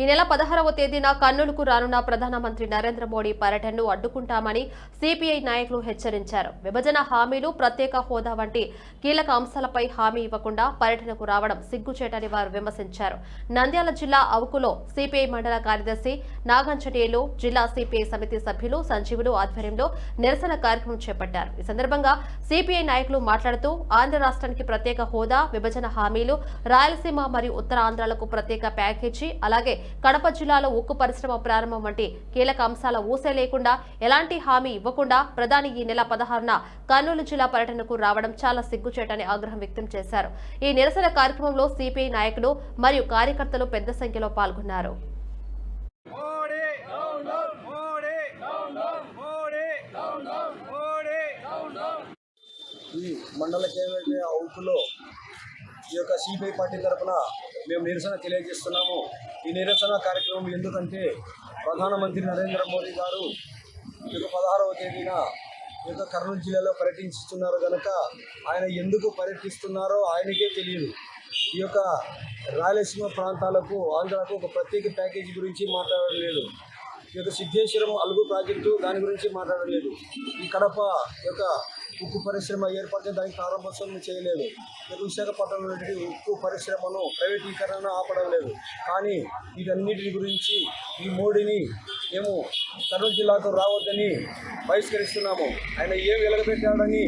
ఈ నెల పదహారవ తేదీన కర్నూలుకు రానున్న ప్రధానమంత్రి నరేంద్ర మోడీ పర్యటనను అడ్డుకుంటామని సిపిఐ నాయకులు హెచ్చరించారు. విభజన హామీలు ప్రత్యేక హోదా వంటి కీలక అంశాలపై హామీ ఇవ్వకుండా పర్యటనకు రావడం సిగ్గుచేటని వారు విమర్శించారు. నంద్యాల జిల్లా అవుకులో సిపిఐ మండల కార్యదర్శి నాగంచటేలు జిల్లా సిపిఐ సమితి సభ్యులు సంజీవులు ఆధ్వర్యంలో నిరసన కార్యక్రమం చేపట్టారు. ఈ సందర్భంగా సిపిఐ నాయకులు మాట్లాడుతూ ఆంధ్ర రాష్ట్రానికి ప్రత్యేక హోదా విభజన హామీలు రాయలసీమ మరియు ఉత్తరాంధ్రాలకు ప్రత్యేక ప్యాకేజీ అలాగే కడప జిల్లాలో ఉక్కు పరిశ్రమ ప్రారంభం వంటి కీలక అంశాల ఊసే లేకుండా ఎలాంటి హామీ ఇవ్వకుండా ప్రధాని ఈ నెల పదహారున కర్నూలు జిల్లా పర్యటనకు రావడం చాలా సిగ్గుచేటని ఆగ్రహం వ్యక్తం చేశారు. ఈ నిరసన కార్యక్రమంలో సిపిఐ నాయకులు మరియు కార్యకర్తలు పెద్ద సంఖ్యలో పాల్గొన్నారు. మోడీ! మోడీ! మోడీ! మోడీ! ఈ మండల కేంద్ర అవుతులో ఈ యొక్క సిపిఐ పార్టీ తరఫున మేము నిరసన తెలియజేస్తున్నాము. ఈ నిరసన కార్యక్రమం ఎందుకంటే ప్రధానమంత్రి నరేంద్ర మోదీ గారు ఈ యొక్క పదహారవ తేదీన ఈ యొక్క కర్నూలు జిల్లాలో పర్యటిస్తున్నారు కనుక ఆయన ఎందుకు పర్యటిస్తున్నారో ఆయనకే తెలియదు. ఈ యొక్క రాయలసీమ ప్రాంతాలకు ఆంధ్రాకు ఒక ప్రత్యేక ప్యాకేజీ గురించి మాట్లాడలేదు ఈ యొక్క సిద్ధేశ్వరం అలుగు ప్రాజెక్టు దాని గురించి మాట్లాడలేదు ఈ కడప యొక్క ఉక్కు పరిశ్రమ ఏర్పడితే దానికి ప్రారంభోత్సవం చేయలేదు. ఈ యొక్క విశాఖపట్నంలో ఉక్కు పరిశ్రమను ప్రైవేటీకరణ ఆపడం లేదు. కానీ వీటన్నిటి గురించి ఈ మోడీని మేము కర్నూలు జిల్లాకు రావద్దని బహిష్కరిస్తున్నాము. ఆయన ఏం వెలగబెట్టాడని